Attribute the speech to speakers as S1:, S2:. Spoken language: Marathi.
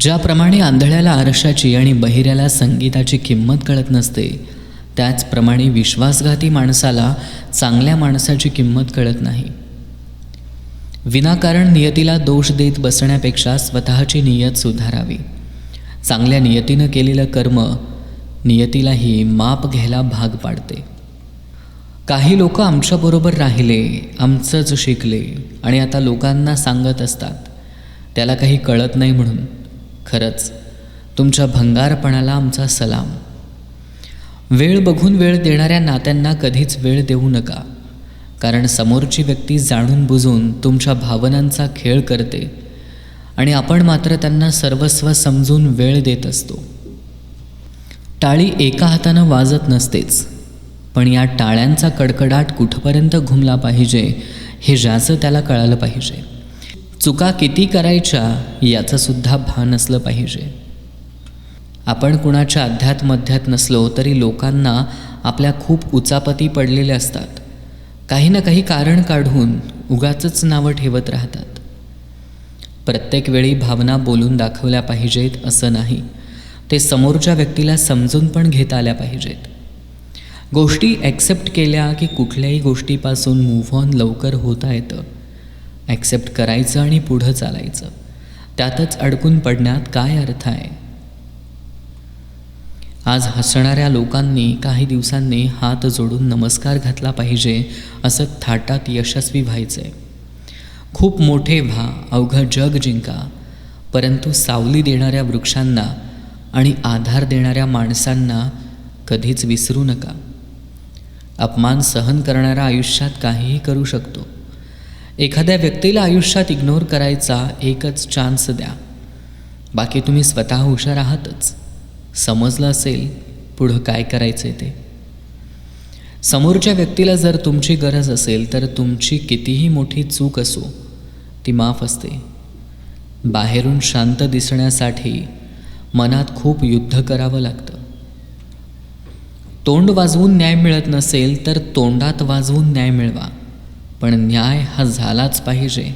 S1: ज्याप्रमाणे आंधळ्याला आरशाची आणि बहिऱ्याला संगीताची किंमत कळत नसते त्याचप्रमाणे विश्वासघाती माणसाला चांगल्या माणसाची किंमत कळत नाही. विनाकारण नियतीला दोष देत बसण्यापेक्षा स्वतःची नियत सुधारावी. चांगल्या नियतीनं केलेलं कर्म नियतीलाही माप घ्यायला भाग पाडते. काही लोक आमच्याबरोबर राहिले आमचंच शिकले आणि आता लोकांना सांगत असतात. त्याला काही कळत नाही म्हणून. खरंच तुमच्या भंगारपणाला आमचा सलाम. वेळ बघून वेळ देणाऱ्या नात्यांना कधीच वेळ देऊ नका कारण समोरची व्यक्ती जाणून बुजून तुमच्या भावनांचा खेळ करते आणि आपण मात्र त्यांना सर्वस्व समजून वेळ देत असतो. टाळी एका हातानं वाजत नसतेच पण या टाळ्यांचा कडकडाट कुठपर्यंत घुमला पाहिजे हे ज्याचं त्याला कळालं पाहिजे. चुका किती करायच्या याचंसुद्धा भान असलं पाहिजे. आपण कुणाच्या अध्यात्मध्यात नसलो तरी लोकांना आपल्या खूप उचापती पडलेले असतात. काही ना काही कारण काढून उगाचच नावं ठेवत राहतात. प्रत्येक वेळी भावना बोलून दाखवल्या पाहिजेत असं नाही. ते समोरच्या व्यक्तीला समजून पण घेता आल्या पाहिजेत. गोष्टी ॲक्सेप्ट केल्या की कुठल्याही गोष्टीपासून मूव्ह ऑन लवकर होता येतं. ॲक्सेप्ट करायचं आणि पुढं चालायचं. त्यातच अडकून पडण्यात काय अर्थ आहे? आज हसणाऱ्या लोकांनी काही दिवसांनी हात जोडून नमस्कार घातला पाहिजे असं थाटात यशस्वी व्हायचं आहे खूप मोठे व्हा अवघं जग जिंका परंतु सावली देणाऱ्या वृक्षांना आणि आधार देणाऱ्या माणसांना कधीच विसरू नका. अपमान सहन करणारा आयुष्यात काहीही करू शकतो. एखाद्या व्यक्तीला आयुष्यात इग्नोर करायचा एकच चान्स द्या. बाकी तुम्ही स्वतः हुशार आहातच. समजलं असेल पुढं काय करायचं ते. समोरच्या व्यक्तीला जर तुमची गरज असेल तर तुमची कितीही मोठी चूक असो ती माफ असते. बाहेरून शांत दिसण्यासाठी मनात खूप युद्ध करावं लागतं. तोंड वाजवून न्याय मिळत नसेल तर तोंडात वाजवून न्याय मिळवा. पण न्याय हा झालाच पाहिजे.